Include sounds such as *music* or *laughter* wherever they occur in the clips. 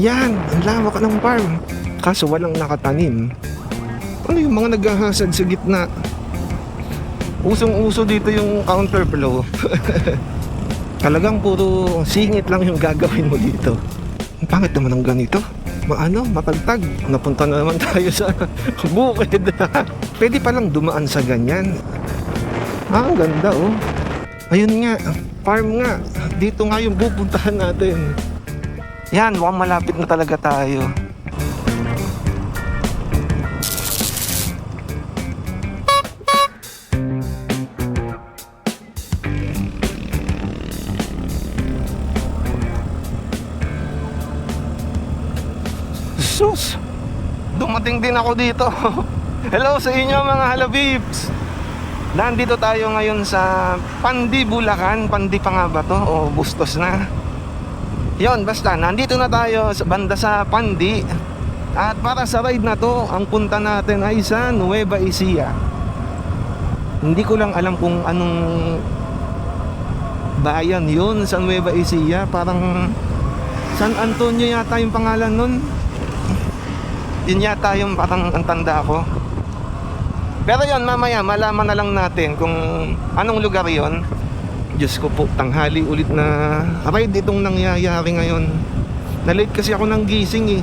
Yan, ang lawak ng farm. Kaso walang nakatanim. Ano yung mga naghahasad sa gitna? Usong-uso dito yung counterflow. *laughs* Talagang puro singit lang yung gagawin mo dito. Ang pangit naman ng ganito. Maano, mapagtag. Napunta na naman *laughs* tayo sa bukid. *laughs* Pwede palang dumaan sa ganyan. Ah, ang ganda oh. Ayun nga, farm nga. Dito nga yung pupuntahan natin. Yan, mukhang malapit na talaga tayo. Sus! Dumating din ako dito. *laughs* Hello sa inyo mga halabibs! Nandito tayo ngayon sa Pandi, Bulacan. Pandi pa nga ba to? O Bustos na? Yon, basta nandito na tayo sa banda sa Pandi. At para sa ride na to, ang punta natin ay sa Nueva Ecija. Hindi ko lang alam kung anong bayan yun sa Nueva Ecija. Parang San Antonio yata yung pangalan nun. Yun yata yung parang ang tanda ko. Pero yon mamaya malaman na lang natin kung anong lugar yon. Diyos ko po, tanghali ulit na ride itong nangyayari ngayon. Na-late kasi ako ng gising eh.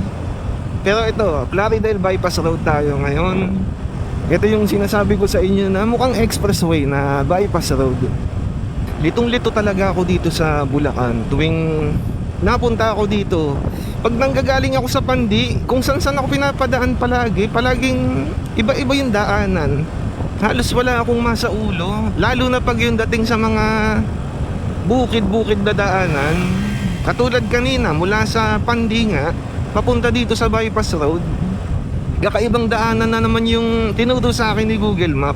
Pero ito, Plaridel Bypass Road tayo ngayon. Ito yung sinasabi ko sa inyo na mukhang expressway na bypass road. Litong-lito talaga ako dito sa Bulacan tuwing napunta ako dito. Pag nanggagaling ako sa Pandi, kung saan saan ako pinapadaan palagi, palaging iba-iba yung daanan. Halos wala akong masa ulo. Lalo na pag yung dating sa mga bukid-bukid na daanan. Katulad kanina, mula sa Pandi nga, papunta dito sa bypass road. Kakaibang daanan na naman yung tinuro sa akin ni Google Map.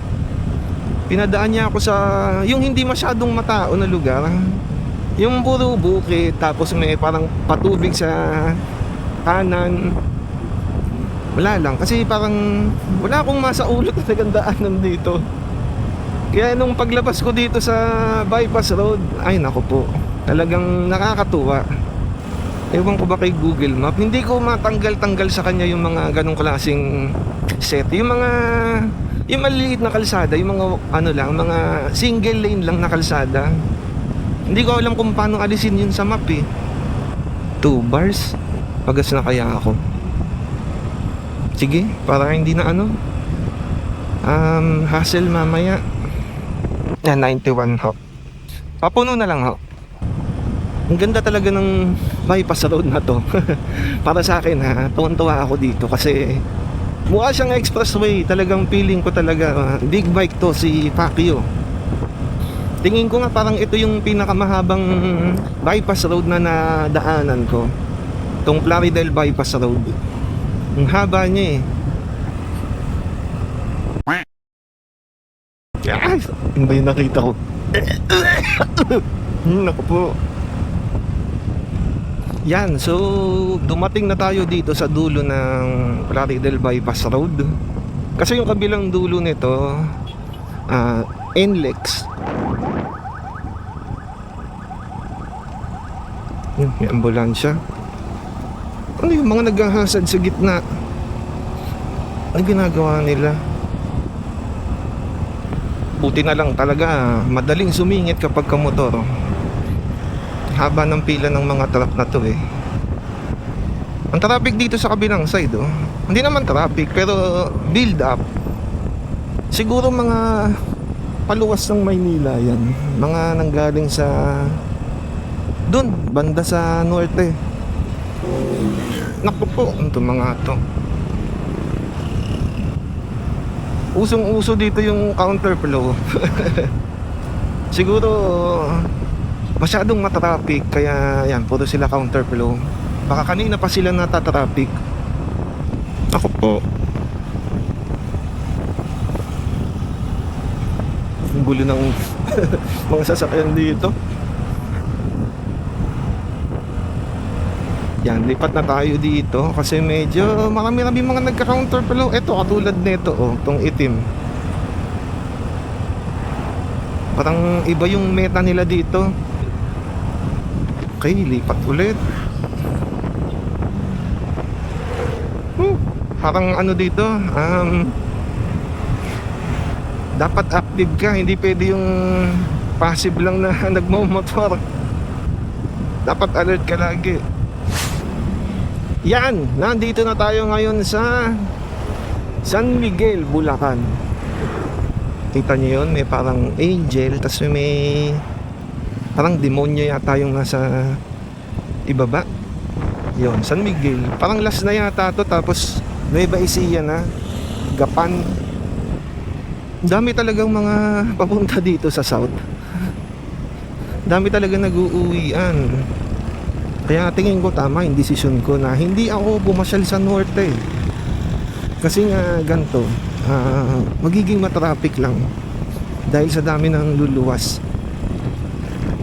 Pinadaan niya ako sa yung hindi masyadong matao na lugar. Yung puro bukid, tapos may parang patubig sa kanan. Wala lang, kasi parang wala akong masa ulo talagang daanan dito. Kaya nung paglabas ko dito sa bypass road, ay nako po, talagang nakakatuwa. Ewan ko ba kay Google Map, hindi ko matanggal-tanggal sa kanya yung mga ganong klaseng set. Yung mga, yung maliliit na kalsada, yung mga ano lang, mga single lane lang na kalsada. Hindi ko alam kung paano alisin yun sa map eh. Two bars? Pagas na kaya ako. Sige, para hindi na ano. Um, hassle mamaya. Yan, 91 ho. Papuno na lang ho. Ang ganda talaga ng bypass road na to. *laughs* para sa akin ha, tuwan-tuwa ako dito kasi mukha siyang expressway. Talagang feeling ko talaga big bike to si Pacquiao. Tingin ko nga parang ito yung pinakamahabang bypass road na nadaanan ko. Itong Plaridel Bypass Road. Ang haba niya eh. Ba yung nakita ko? Hmm, Naku po. Yan, so dumating na tayo dito sa dulo ng Plaridel Bypass Road. Kasi yung kabilang dulo nito, ah, NLEX. Yun, may ambulansya. Ano yung mga naghahasad sa gitna? Ano ginagawa nila? Buti na lang talaga, madaling sumingit kapag kamotor. Haba ng pila ng mga truck na to eh. Ang traffic dito sa kabilang side oh. Hindi naman traffic pero build up. Siguro mga paluwas ng Maynila yan. Mga nanggaling sa doon, banda sa norte. Naku po, ito mga to. Usong-uso dito yung counterflow. *laughs* Siguro masyadong matraffic kaya yan, puro sila counterflow. Baka kanina pa sila natatraffic. Ako po. Ang gulo ng *laughs* mga sasakyan dito. Yan, lipat na tayo dito kasi medyo marami-rami mga nagka-counterflow. Ito, katulad nito, oh, tong itim. Parang iba yung meta nila dito. Okay, lipat ulit. Parang ano dito, um, dapat active ka, hindi pwede yung passive lang na *laughs* nagmumotor. Dapat alert ka lagi. Yan, nandito na tayo ngayon sa San Miguel, Bulacan. Kita niyo yun, may parang angel, tapos may parang demonyo yata yung nasa ibaba. Yon, San Miguel. Parang last na yata to tapos Nueva Ecija na. Gapan. Dami talagang mga papunta dito sa south. Dami talaga nag-uuwian. Kaya tingin ko tama yung desisyon ko na hindi ako pumasyal sa norte. Kasi nga ganito, ah, magiging matraffic lang dahil sa dami ng luluwas.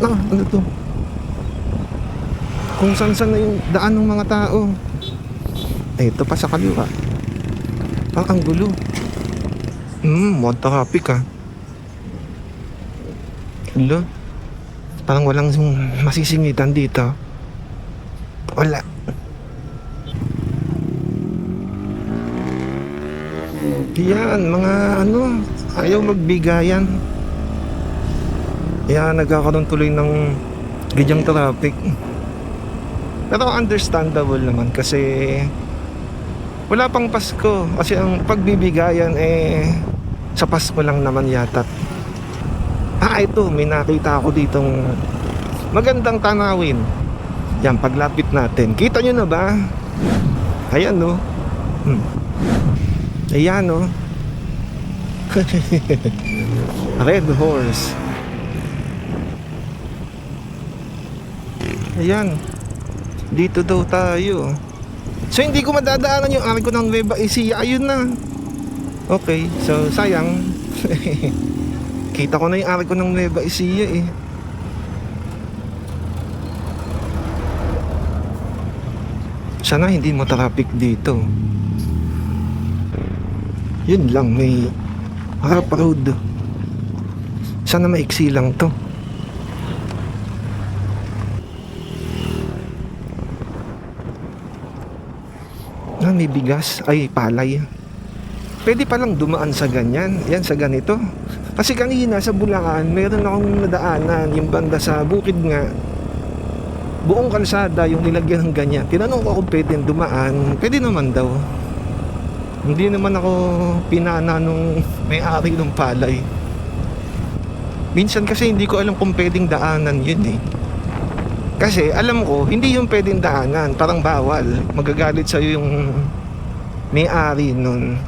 Ah, ano to? Kung saan saan na yung daan ng mga tao. Eh, ito pa sa kaliwa. Parang ang gulo. Hmm, mod traffic ah. Hello? Parang walang masisingitan dito. Wala. Yan, mga ano, ayaw magbigayan. Kaya nagkakaroon tuloy ng ganyang traffic. Pero understandable naman kasi wala pang Pasko kasi ang pagbibigayan eh sa Pasko lang naman yata. Ah, ito, may nakita ako ditong magandang tanawin. Yan, paglapit natin. Kita nyo na ba? Ayan, no? Hmm. Ayan, no? *laughs* Red horse. Ayan. Dito daw tayo. So hindi ko madadaanan yung arko ng Nueva Ecija. Ayun na. Okay, so sayang. *laughs* Kita ko na yung arko ng Nueva Ecija eh. Sana hindi mo traffic dito. Yun lang, may harap road. Sana maiksi lang to. Ah, may bigas. Ay, palay. Pwede palang dumaan sa ganyan. Yan, sa ganito. Kasi kanina sa Bulacan, meron akong nadaanan, yung banda sa bukid nga. Buong kalsada yung nilagyan ng ganyan. Tinanong ko kung pwedeng dumaan. Pwede naman daw. Hindi naman ako pinana nung may-ari ng palay. Minsan kasi hindi ko alam kung pwedeng daanan yun eh. Kasi alam ko, hindi yung pwedeng daanan, parang bawal. Magagalit sa'yo yung may-ari nun.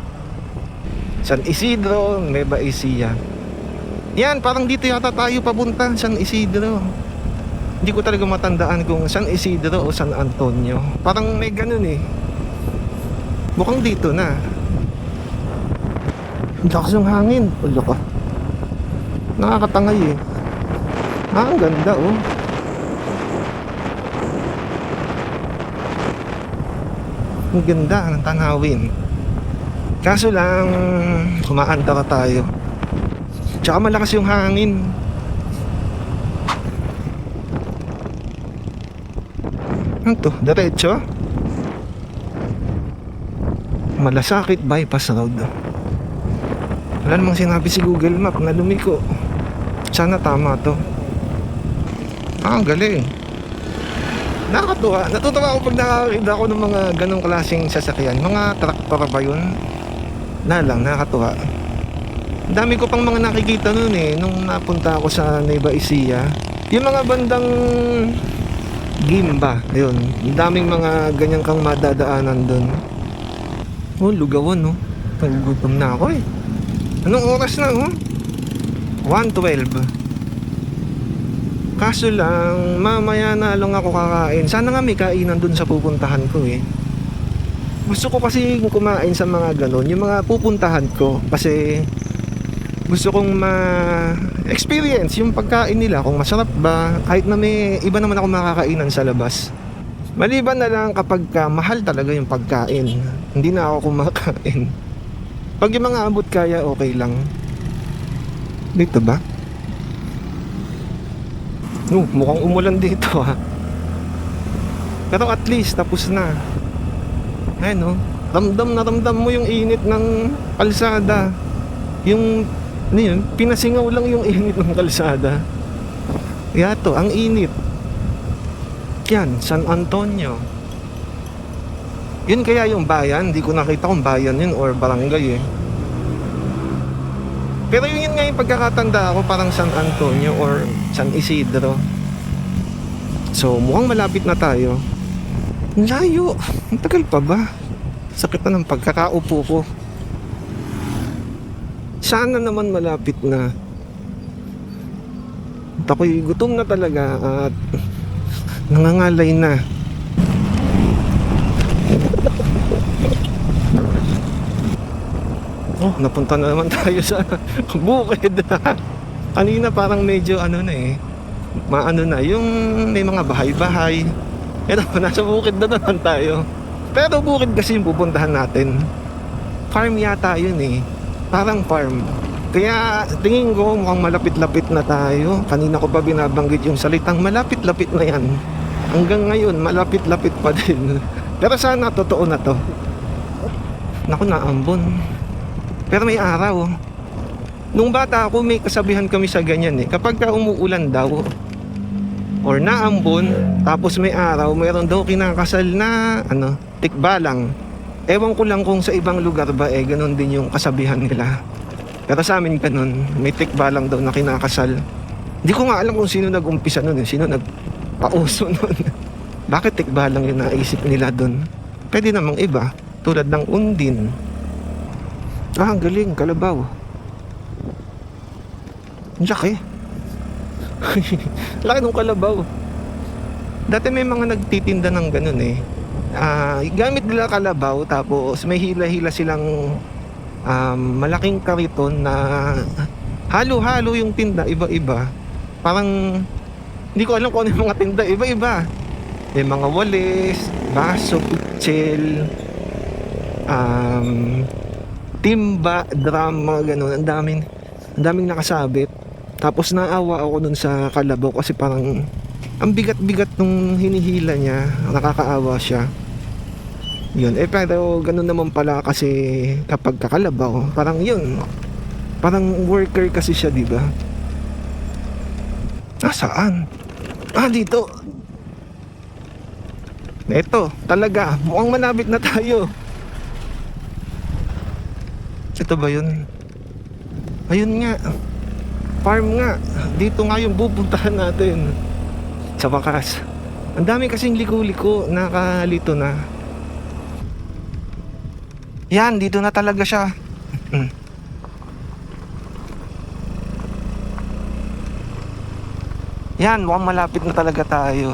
San Isidro, Nueva Ecija. Yan, parang dito yata tayo papunta, San Isidro. Hindi ko talaga matandaan kung San Isidro o San Antonio. Parang may ganun eh. Mukhang dito na. Lakas ng hangin. Ulo ko. Nakakatangay eh. Ah, ang ganda oh. Ang ganda ng tanawin. Kaso lang, kumaanta ka tayo. Tsaka malakas yung hangin. Ano to? Diretso? Malasakit bypass road. Wala namang sinabi si Google Map na lumiko. Sana tama to. Ah, ang galing. Nakakatuwa. Natutuwa ako pag nakakita ako ng mga ganong klaseng sasakyan. Mga traktor ba yun? Na lang, nakakatuwa. Dami ko pang mga nakikita noon eh nung napunta ako sa Nueva Ecija. Yung mga bandang Gimba, yun. Ang daming mga ganyang kang madadaanan doon. Oh, lugawan no. Nagugutom na ako eh. Anong oras na oh? 1.12 Kaso lang, mamaya na lang ako kakain. Sana nga may kainan dun sa pupuntahan ko eh. Gusto ko kasi kumain sa mga ganon, yung mga pupuntahan ko. Kasi gusto kong ma-experience yung pagkain nila, kung masarap ba. Kahit na may iba naman ako makakainan sa labas. Maliban na lang kapag ka, mahal talaga yung pagkain. Hindi na ako kumakain. Pag yung mga abot kaya, okay lang. Dito ba? No, mukhang umulan dito ha. Pero at least tapos na. Ayun no. Ramdam na ramdam mo yung init ng kalsada. Yung, ano yun, pinasingaw lang yung init ng kalsada. Yato, ang init. Yan, San Antonio. Yun kaya yung bayan, hindi ko nakita kung bayan yun or barangay eh. Pero yun, yun nga yung pagkakatanda ako parang San Antonio or San Isidro. So mukhang malapit na tayo. Layo. Ang tagal pa ba? Sakit na ng pagkakaupo ko. Sana naman malapit na. At ako'y gutom na talaga at *laughs* nangangalay na. Oh, napunta na naman *laughs* tayo sa *laughs* bukid. Kanina parang medyo ano na eh. Maano na, yung may mga bahay-bahay. Pero nasa bukid na naman tayo. Pero bukid kasi yung pupuntahan natin. Farm yata yun eh. Parang farm. Kaya tingin ko mukhang malapit-lapit na tayo. Kanina ko pa binabanggit yung salitang malapit-lapit na yan. Hanggang ngayon, malapit-lapit pa din. *laughs* Pero sana totoo na to. Naku, naambon. Pero may araw. Nung bata ako, may kasabihan kami sa ganyan eh. Kapag ka umuulan daw, or naambon, tapos may araw, mayroon daw kinakasal na, ano, tikbalang. Ewan ko lang kung sa ibang lugar ba, eh, ganun din yung kasabihan nila. Pero sa amin ganun, may tikbalang daw na kinakasal. Hindi ko nga alam kung sino nag-umpisa nun, eh. sino nagpauso *laughs* nun. Bakit tikbalang yung naisip nila dun? Pwede namang iba, tulad ng undin. Ah, ang galing, kalabaw. Ang laki. *laughs* laki ng kalabaw. Dati may mga nagtitinda ng ganun eh. Ah, gamit nila kalabaw tapos may hila-hila silang um, malaking kariton na halo-halo yung tinda, iba-iba. Parang hindi ko alam kung ano yung mga tinda, iba-iba. May mga walis, baso, pichel, um, timba, drum, ganun. Ang daming, ang daming nakasabit. Tapos naawa ako dun sa kalabaw kasi parang ang bigat-bigat nung hinihila niya. Nakakaawa siya. Yun. Eh pero ganun naman pala kasi kapag kakalabaw, parang yun. Parang worker kasi siya, di ba? Ah, saan? Ah, dito. Ito, talaga. Mukhang manabit na tayo. Ito ba yun? Ayun nga. Farm nga. Dito nga yung pupuntahan natin. Sa wakas. Ang dami kasing liko-liko. Nakalito na. Yan, dito na talaga siya. Yan, mukhang malapit na talaga tayo.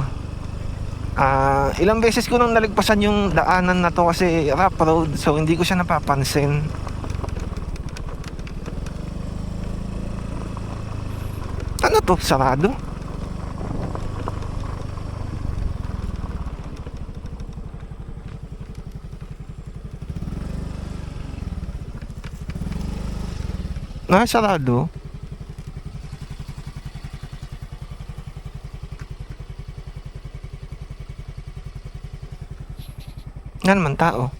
Ah, ilang beses ko nang nalagpasan yung daanan na to kasi rough road so hindi ko siya napapansin. Ano to? Sarado? Ah, sarado? Nga naman tao.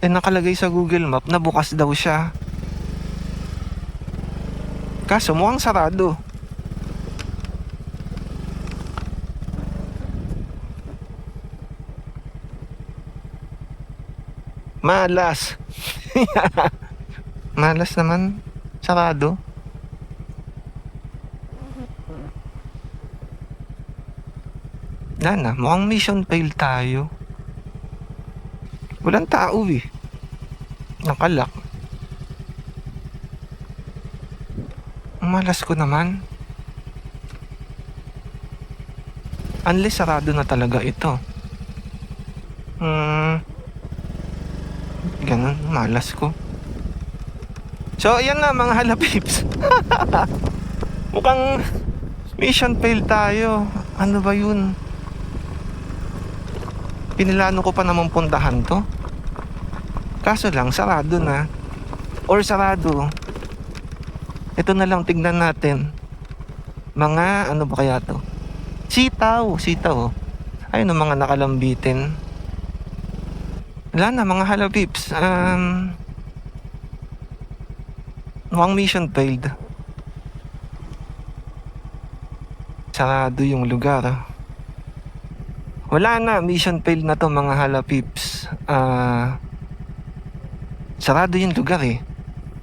Eh nakalagay sa Google Map na bukas daw siya. Kaso mukhang sarado. Malas. *laughs* Malas naman. Sarado. Wala na, mukhang mission fail tayo. Walang tao eh. Nakalak. Malas ko naman. Unless sarado na talaga ito. Hmm. Ganun, malas ko. So, ayan na mga halapips. *laughs* Mukhang mission fail tayo. Ano ba yun? Pinilano ko pa naman puntahan to. Kaso lang, sarado na. Or sarado. Ito na lang, tignan natin. Mga, ano ba kaya to? Sitaw, sitaw. Ayun ang mga nakalambitin. Wala na mga Hello Peeps. Um, Wang mission failed. Sarado yung lugar. Wala na, mission failed na to mga Hello Peeps. Ah, sarado yung lugar eh.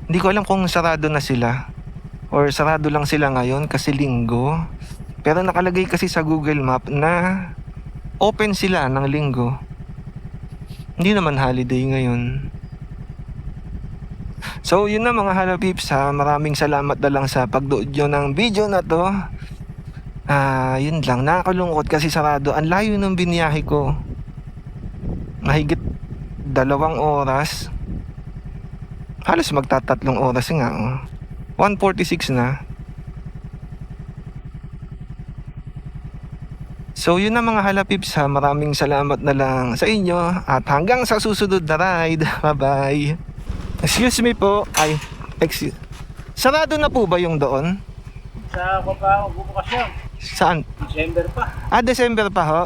Hindi ko alam kung sarado na sila or sarado lang sila ngayon kasi linggo. Pero nakalagay kasi sa Google Map na open sila ng linggo. Hindi naman holiday ngayon. So yun na mga Hello Peeps ha. Maraming salamat na lang sa pagdood nyo ng video na to. Ah, yun lang. Nakakalungkot kasi sarado. Ang layo ng biniyahe ko. Mahigit dalawang oras. Halos magtatatlong oras nga. Oh. 1.46 na. So yun na mga halapips ha. Maraming salamat na lang sa inyo. At hanggang sa susunod na ride. *laughs* Bye-bye. Excuse me po. Ay, excuse. Sarado na po ba yung doon? Sa baba, bubukas yun. Saan? December pa. Ah, December pa ho.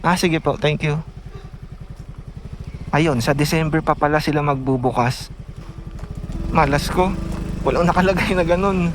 Ah, sige po. Thank you. Ayun, sa December pa pala sila magbubukas. Malas ko. Walang nakalagay na ganun.